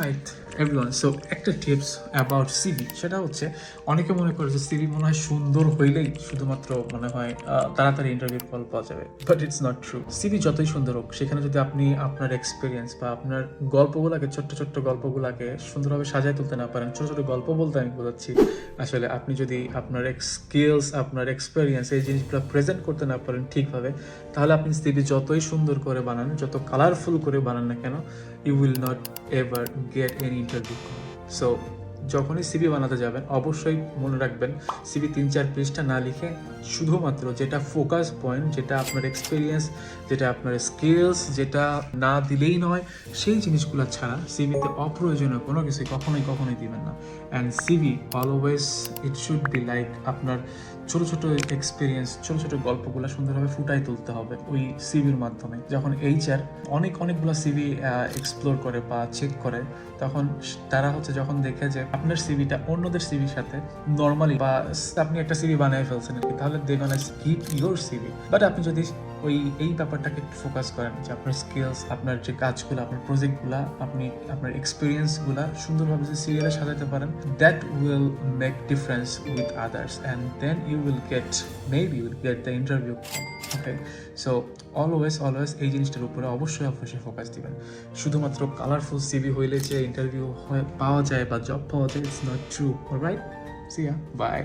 Right everyone so একটা tips about CV সেটা হচ্ছে অনেকে মনে করে যে সিভি মনে হয় সুন্দর হইলেই শুধুমাত্র মনে হয় তাড়াতাড়ি ইন্টারভিউ কল পাওয়া যাবে but it's not true CV যতই সুন্দর হোক, সেখানে যদি আপনি আপনার এক্সপিরিয়েন্স বা আপনার গল্পগুলোকে, ছোট্ট ছোট্ট গল্পগুলোকে সুন্দরভাবে সাজায় তুলতে না পারেন, ছোট ছোট গল্প বলতে আমি বোঝাচ্ছি, আসলে আপনি যদি আপনার স্কিলস আপনার এক্সপিরিয়েন্স এই জিনিসগুলো প্রেজেন্ট করতে না পারেন ঠিকভাবে, তাহলে আপনি সিভি যতই সুন্দর করে বানান, যত কালারফুল করে বানান না কেন you will not ever get an interview so যখনই সিবি বানাতে যাবেন, অবশ্যই মনে রাখবেন সিবি তিন, চার পৃষ্ঠা না লিখে শুধুমাত্র যেটা ফোকাস পয়েন্ট যেটা আপনার এক্সপিরিয়েন্স যেটা আপনার স্কিলস যেটা না দিলেই নয়, সেই জিনিসগুলো ছাড়া সিবিতে অপ্রয়োজনীয় কোনো কিছু কখনোই কখনোই দিবেন না। And CV always it should be like আপনার ছোট ছোট এক্সপিরিয়েন্স ছোট ছোট গল্পগুলো সুন্দরভাবে ফুটাই তুলতে হবে ওই সিভির মাধ্যমে। যখন এইচআর অনেক অনেকগুলো সিভি এক্সপ্লোর করে বা চেক করে, তখন তারা হচ্ছে যখন দেখে যে আপনার সিভিটা অন্যদের সিভির সাথে নর্মালি বা আপনি একটা সিভি বানিয়ে ফেলছেন কি তাহলে they gonna skip your CV but আপনি যদি ওই, এই ব্যাপারটাকে একটু ফোকাস করেন যে আপনার স্কিলস আপনার যে কাজগুলো, আপনার প্রজেক্টগুলো আপনি, আপনার এক্সপিরিয়েন্সগুলো সুন্দরভাবে যে সিরিয়ালে সাজাতে পারেন that will make difference with others and then you will get maybe you will get the interview okay so always always এই জিনিসটার উপরে অবশ্যই অবশ্যই ফোকাস দিবেন। শুধুমাত্র কালারফুল সিভি হইলে যে ইন্টারভিউ পাওয়া যায় বা জব পাওয়া যায় it's not true right see ya bye